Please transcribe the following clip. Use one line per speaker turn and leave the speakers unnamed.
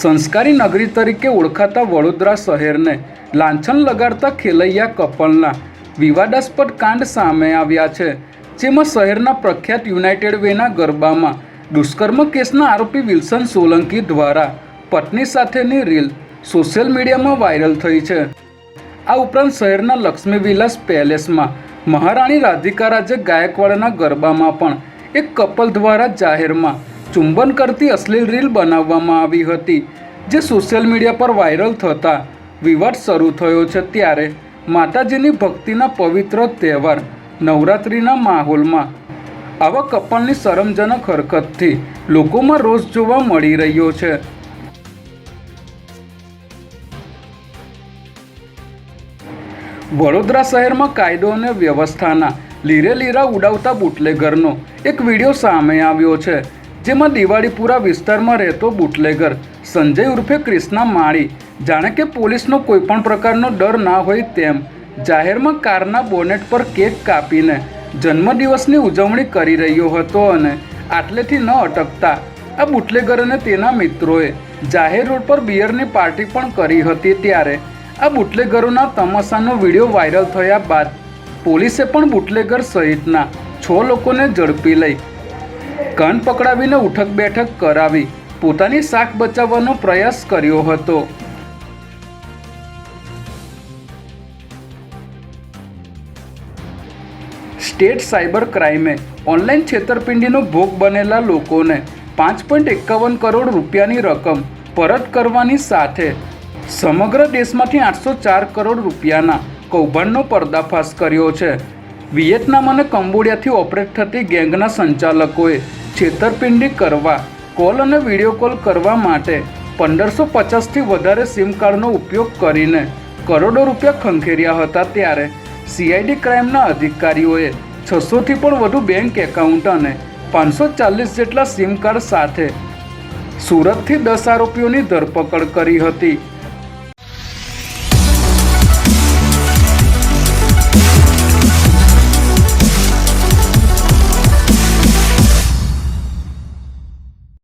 સંસ્કારી નગરી તરીકે ઓળખાતા વડોદરા શહેરને લાંછન લગાડતા ખેલૈયા કપલના વિવાદાસ્પદ કાંડ સામે આવ્યા છે, જેમાં શહેરના પ્રખ્યાત યુનાઇટેડ વેના ગરબામાં દુષ્કર્મ કેસના આરોપી વિલ્સન સોલંકી દ્વારા પત્ની સાથેની રીલ સોશિયલ મીડિયામાં વાયરલ થઈ છે. આ ઉપરાંત શહેરના લક્ષ્મી વિલાસ પેલેસમાં મહારાણી રાધિકા રાજે ગાયકવાડના ગરબામાં પણ એક કપલ દ્વારા જાહેરમાં ચુંબન કરતી અશ્લીલ રીલ બનાવવામાં આવી હતી, જે સોશિયલ મીડિયા પર વાયરલ થતાં વિવાદ શરૂ થયો છે ત્યારે માતાજીની ભક્તિના પવિત્ર તહેવાર નવરાત્રિના માહોલમાં. આવા કપલની શરમજનક હરકતથી લોકોમાં રોષ જોવા મળી રહ્યો છે. વડોદરા શહેરમાં કાયદો અને વ્યવસ્થાના લીરે લીરા ઉડાવતા બુટલેગરનો એક વીડિયો સામે આવ્યો છે. જેમાં દિવાળીપુરા વિસ્તારમાં રહેતો બુટલેગર સંજય ઉર્ફે ક્રિષ્ના માળી જાણે કે પોલીસનો કોઈપણ પ્રકારનો ડર ના હોય તેમ જાહેરમાં કારના બોનેટ પર કેક કાપીને જન્મદિવસની ઉજવણી કરી રહ્યો હતો અને આટલેથી ન અટકતા આ બુટલેગર અને તેના મિત્રોએ જાહેર રોડ પર બિયરની પાર્ટી પણ કરી હતી ત્યારે આ બુટલેગરોના તમાશાનો વીડિયો વાયરલ થયા બાદ પોલીસે પણ બુટલેગર સહિતના છ લોકોને ઝડપી લઈ કાન પકડાવીને ઉઠક બેઠક કરાવી પોતાની શાક બચાવવાનો પ્રયાસ કર્યો હતો. સ્ટેટ સાયબર ક્રાઇમે ઓનલાઈન છેતરપિંડીનો ભોગ બનેલા લોકોને પાંચ પોઈન્ટ એકાવન કરોડ રૂપિયાની રકમ પરત કરવાની સાથે સમગ્ર દેશમાંથી આઠસો ચાર કરોડ રૂપિયાના કૌભાંડનો પર્દાફાશ કર્યો છે. વિયેતનામ અને કંબોડિયાથી ઓપરેટ થતી ગેંગના સંચાલકોએ છેતરપિંડી કરવા, કોલ અને વીડિયો કોલ કરવા માટે પંદરસો પચાસથી વધારે સિમ કાર્ડનો ઉપયોગ કરીને કરોડો રૂપિયા ખંખેર્યા હતા ત્યારે સીઆઈડી ક્રાઇમના અધિકારીઓએ છસોથી પણ વધુ બેંક એકાઉન્ટ અને પાંચસો ચાલીસ જેટલા સિમ કાર્ડ સાથે સુરતથી દસ આરોપીઓની ધરપકડ કરી હતી.